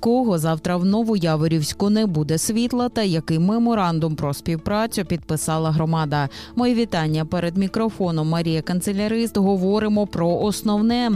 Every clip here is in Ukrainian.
кого завтра в Новояворівську не буде світла та який меморандум про співпрацю підписала громада. Мої вітання перед мікрофоном Марія Канцелярист. Говоримо про основне.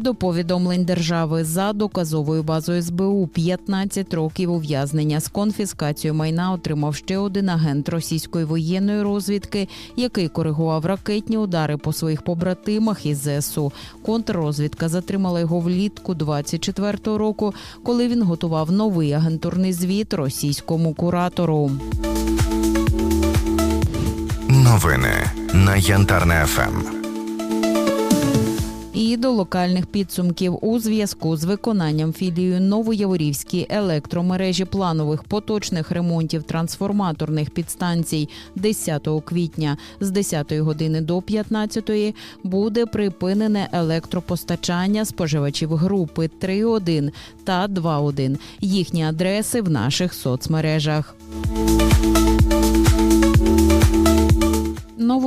До повідомлень держави за доказовою базою СБУ 15 років ув'язнення з конфіскацією майна отримав ще один агент російської воєнної розвідки, який коригував ракетні удари по своїх побратимах із ЗСУ. Контррозвідка затримала його влітку 24-го року, коли він готував новий агентурний звіт російському куратору. Новини на Янтарне. ФМ. І до локальних підсумків у зв'язку з виконанням філією Новояворівській електромережі планових поточних ремонтів трансформаторних підстанцій 10 квітня з 10 години до 15 буде припинене електропостачання споживачів групи 3.1 та 2.1. Їхні адреси в наших соцмережах.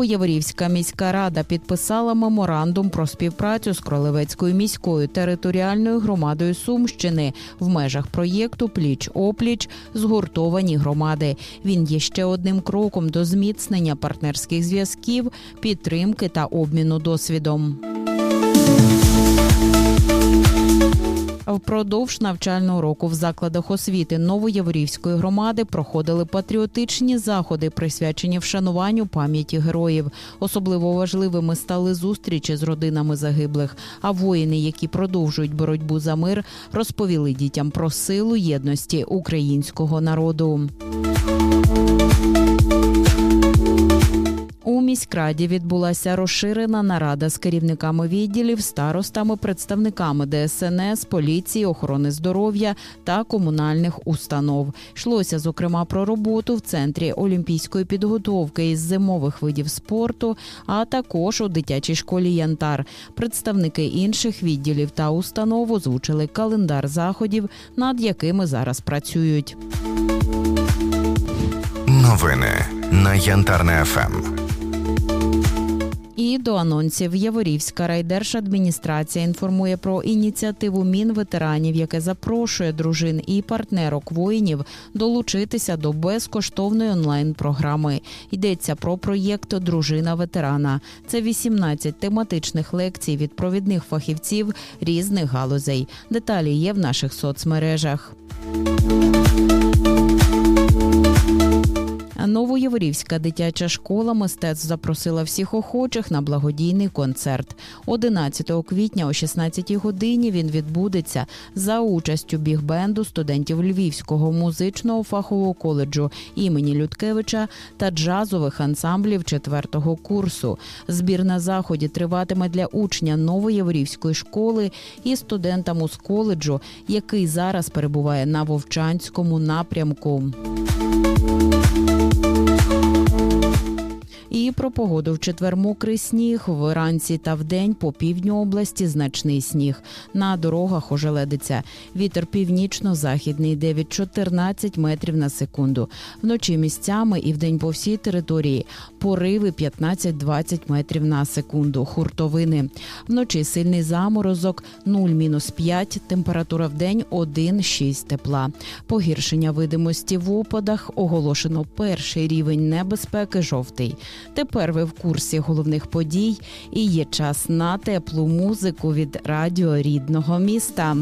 Новояворівська міська рада підписала меморандум про співпрацю з Кролевецькою міською територіальною громадою Сумщини в межах проєкту Пліч опліч згуртовані громади. Він є ще одним кроком до зміцнення партнерських зв'язків, підтримки та обміну досвідом. Впродовж навчального року в закладах освіти Новояврівської громади проходили патріотичні заходи, присвячені вшануванню пам'яті героїв. Особливо важливими стали зустрічі з родинами загиблих. А воїни, які продовжують боротьбу за мир, розповіли дітям про силу єдності українського народу. Міськраді відбулася розширена нарада з керівниками відділів, старостами, представниками ДСНС, поліції, охорони здоров'я та комунальних установ. Йшлося зокрема про роботу в центрі олімпійської підготовки із зимових видів спорту, а також у дитячій школі Янтар. Представники інших відділів та установ озвучили календар заходів, над якими зараз працюють. Новини на Янтарне. ФМ. І до анонсів Яворівська райдержадміністрація інформує про ініціативу Мінветеранів, яке запрошує дружин і партнерок воїнів долучитися до безкоштовної онлайн-програми. Йдеться про проєкт Дружина ветерана. Це 18 тематичних лекцій від провідних фахівців різних галузей. Деталі є в наших соцмережах. Новоєворівська дитяча школа мистецтв запросила всіх охочих на благодійний концерт. 11 квітня о 16 годині він відбудеться за участю бігбенду студентів Львівського музичного фахового коледжу імені Людкевича та джазових ансамблів четвертого курсу. Збір на заході триватиме для учня Новоєворівської школи і студента музколеджу, який зараз перебуває на Вовчанському напрямку. І про погоду в четвер мокрий сніг. Вранці та вдень по півдню області значний сніг. На дорогах ожеледиться. Вітер північно-західний 9-14 метрів на секунду. Вночі місцями і вдень по всій території пориви 15-20 метрів на секунду. Хуртовини. Вночі сильний заморозок 0-5, температура в день 1-6 тепла. Погіршення видимості в опадах оголошено перший рівень небезпеки жовтий. Тепер ви в курсі головних подій і є час на теплу музику від радіо рідного міста.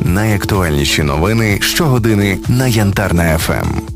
Найактуальніші новини щогодини на Янтарна ФМ.